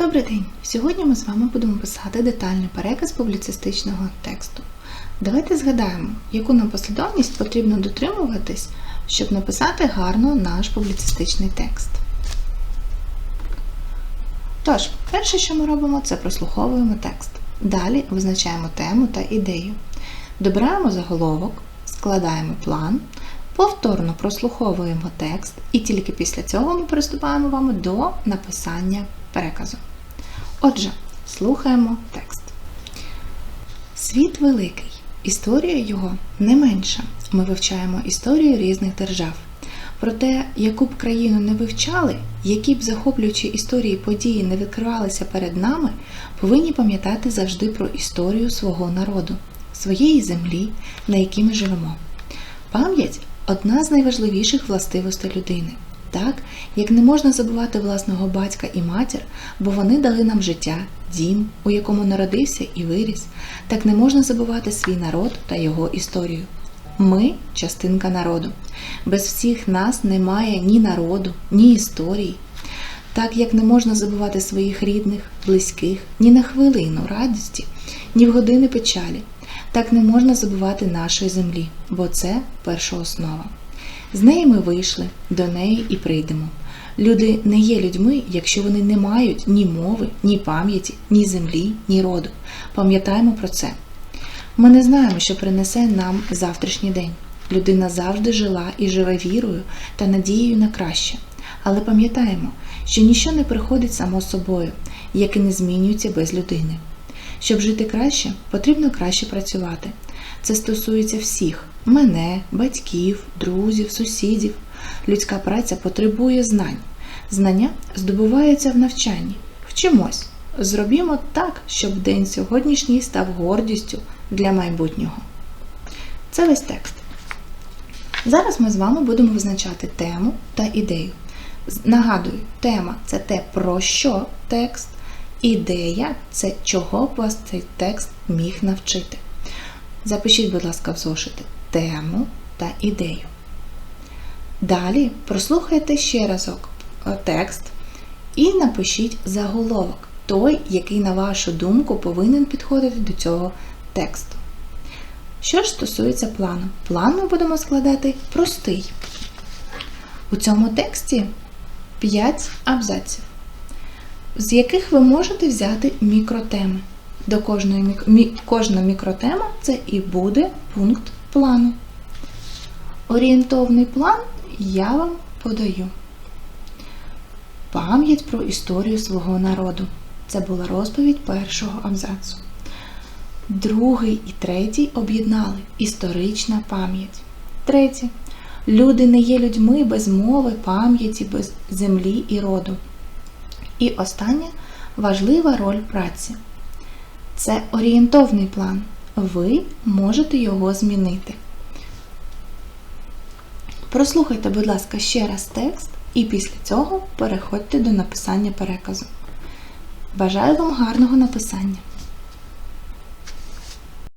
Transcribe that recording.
Добрий день! Сьогодні ми з вами будемо писати детальний переказ публіцистичного тексту. Давайте згадаємо, яку нам послідовність потрібно дотримуватись, щоб написати гарно наш публіцистичний текст. Тож, перше, що ми робимо, це прослуховуємо текст. Далі визначаємо тему та ідею. Добираємо заголовок, складаємо план, повторно прослуховуємо текст, і тільки після цього ми приступаємо вами до написання переказу. Отже, слухаємо текст. Світ великий. Історія його не менша. Ми вивчаємо історію різних держав. Проте, яку б країну не вивчали, які б захоплюючі історії події не відкривалися перед нами, повинні пам'ятати завжди про історію свого народу, своєї землі, на якій ми живемо. Пам'ять одна з найважливіших властивостей людини. Так, як не можна забувати власного батька і матір, бо вони дали нам життя, дім, у якому народився і виріс, так не можна забувати свій народ та його історію. Ми частинка народу. Без всіх нас немає ні народу, ні історії. Так як не можна забувати своїх рідних, близьких, ні на хвилину радості, ні в години печалі, так не можна забувати нашої землі, бо це перша основа. З неї ми вийшли, до неї і прийдемо. Люди не є людьми, якщо вони не мають ні мови, ні пам'яті, ні землі, ні роду. Пам'ятаємо про це. Ми не знаємо, що принесе нам завтрашній день. Людина завжди жила і живе вірою та надією на краще. Але пам'ятаємо, що ніщо не приходить само собою, як і не змінюється без людини. Щоб жити краще, потрібно краще працювати. Це стосується всіх мене, батьків, друзів, сусідів. Людська праця потребує знань. Знання здобуваються в навчанні. Вчимось. Зробімо так, щоб день сьогоднішній став гордістю для майбутнього. Це весь текст. Зараз ми з вами будемо визначати тему та ідею. Нагадую, тема це те, про що текст, ідея це чого б вас цей текст міг навчити. Запишіть, будь ласка, в зошити тему та ідею. Далі прослухайте ще разок текст і напишіть заголовок, той, який, на вашу думку, повинен підходити до цього тексту. Що ж стосується плану, план ми будемо складати простий. У цьому тексті 5 абзаців, з яких ви можете взяти мікротеми. До кожної мік... кожна мікротема це і буде пункт плану. Орієнтовний план я вам подаю. Пам'ять про історію свого народу. Це була розповідь першого абзацу. Другий і третій об'єднали історична пам'ять. Третє. Люди не є людьми без мови, пам'яті, без землі і роду. І останнє важлива роль праці. Це орієнтовний план. Ви можете його змінити. Прослухайте, будь ласка, ще раз текст, і після цього переходьте до написання переказу. Бажаю вам гарного написання!